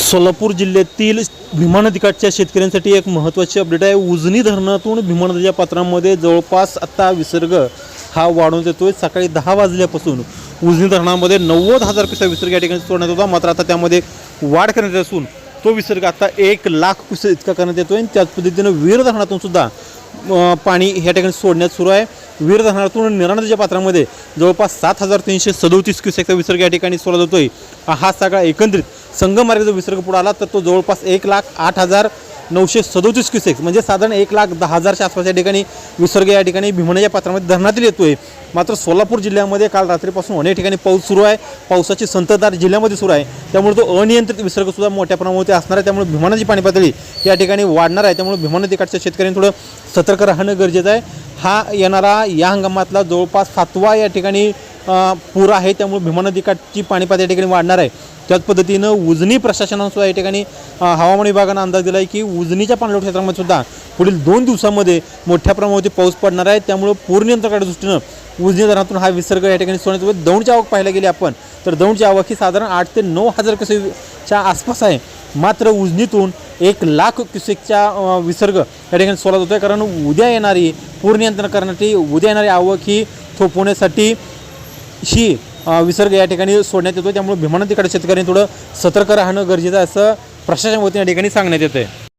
सोलापूर जिल्ह्यातील भीमा नदीकाठच्या शेतकऱ्यांसाठी एक महत्त्वाची अपडेट आहे. उजनी धरणातून भीमा नदीच्या पात्रामध्ये जवळपास आत्ता विसर्ग हा वाढून येतो आहे सकाळी दहा वाजल्यापासून उजनी धरणामध्ये नव्वद हजार विसर्ग या ठिकाणी सोडण्यात होता. मात्र आता त्यामध्ये वाढ करण्यात असून तो विसर्ग आता एक लाख क्युसेक इतका करण्यात येतो आणि त्याच पद्धतीनं वीर धरणातून सुद्धा पाणी ह्या ठिकाणी सोडण्यात सुरू आहे. वीर धरणातून निरा पात्रामध्ये जवळपास सात हजार तीनशे सदोतीस क्युसेकचा विसर्ग या ठिकाणी सोडला जातोय. हा सगळा एकंदरीत संगमार्ग जो विसर्ग पुढे आला तर तो जवळपास एक लाख आठ हजार नऊशे सदोतीस क्युसेक्स म्हणजे साधारण एक लाख दहा हजारच्या आसपास या ठिकाणी विसर्ग या ठिकाणी भीमनाच्या पात्रामध्ये धरणातील येतोय. मात्र सोलापूर जिल्ह्यामध्ये काल रात्रीपासून अनेक ठिकाणी पाऊस सुरू आहे. पावसाची संततधार जिल्ह्यामध्ये सुरू आहे. त्यामुळे तो अनियंत्रित विसर्गसुद्धा मोठ्या प्रमाणावरती असणार आहे. त्यामुळे भीमानाची पाणी पातळी या ठिकाणी वाढणार आहे. त्यामुळे भीमा नदीकाठच्या शेतकऱ्यांनी थोडं सतर्क राहणं गरजेचं आहे. हा येणारा या हंगामातला जवळपास सातवा या ठिकाणी पूर आहे. त्यामुळे भीमा नदीकाठची पाणी पातळी या ठिकाणी वाढणार आहे. त्याच पद्धतीनं उजनी प्रशासनानं सुद्धा या ठिकाणी हवामान विभागानं अंदाज दिला आहे की उजनीच्या पाणलोट क्षेत्रामध्ये सुद्धा पुढील दोन दिवसामध्ये मोठ्या प्रमाणावरती पाऊस पडणार आहे. त्यामुळं पूरनियंत्रणाच्या दृष्टीनं उजनी धरणातून हा विसर्ग या ठिकाणी सोडण्यासोबत दौंडची आवक पाहायला गेली आपण तर दौंडची आवक ही साधारण आठ ते नऊ हजार क्युसेकच्या आसपास आहे. मात्र उजनीतून एक लाख क्युसेकच्या विसर्ग या ठिकाणी सोडला जातो आहे कारण उद्या येणारी पूर नियंत्रण करण्यासाठी उद्या येणारी आवक ही थोपवण्यासाठी शी विसर्ग या ठिकाणी सोडण्यात येतो त्यामुळे भीमानंद तिकडे शेतकऱ्यांनी थोडं सतर्क राहणं गरजेचं आहे असं प्रशासन वतीने या ठिकाणी सांगण्यात येतं आहे